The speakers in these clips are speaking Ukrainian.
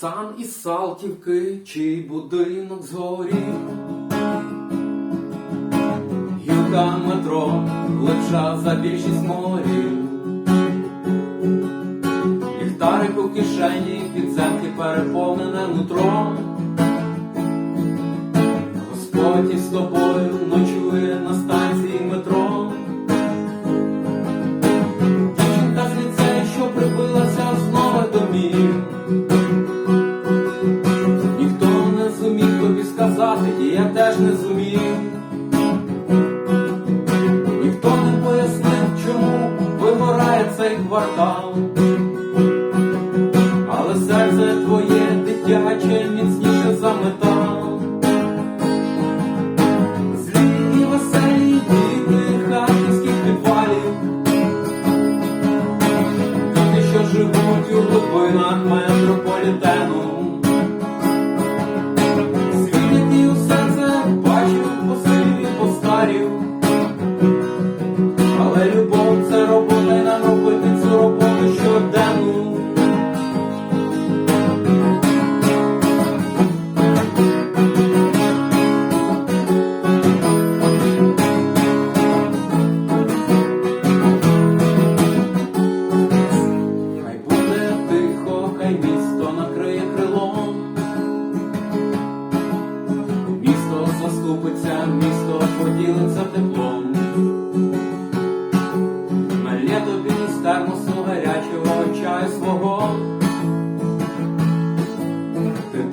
Пацан із Салтівки, чий будинок згорів, гілка метро лежа за більшість морів, ліхтарик у кишені підземки переповнене нутро. Господь із тобою ночує на станції метро. Україну. Ніхто не пояснив, чому вигорає цей квартал. You.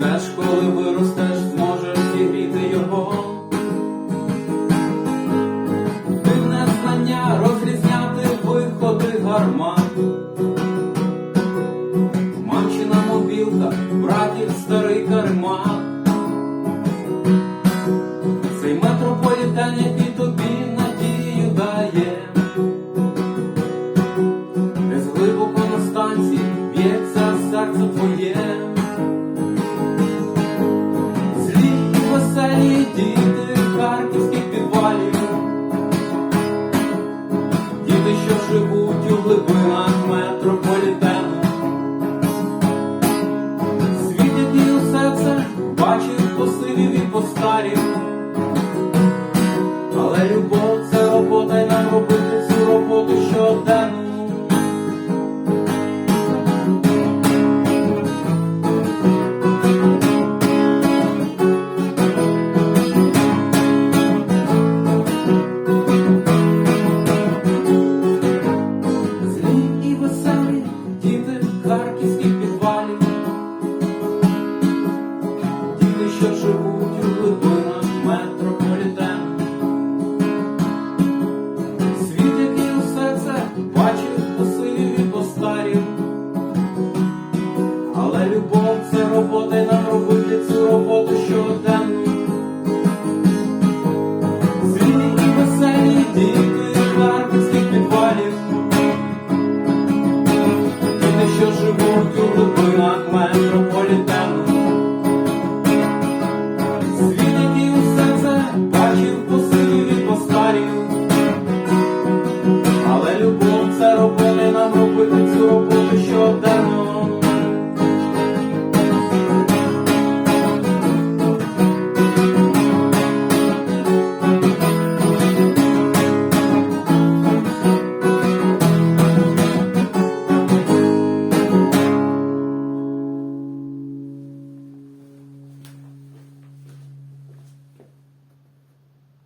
that's діти в харківських підвалів, діти, що живуть у глибинах метрополітену, світ, який усе це бачив по сивів і по старів. що живуть у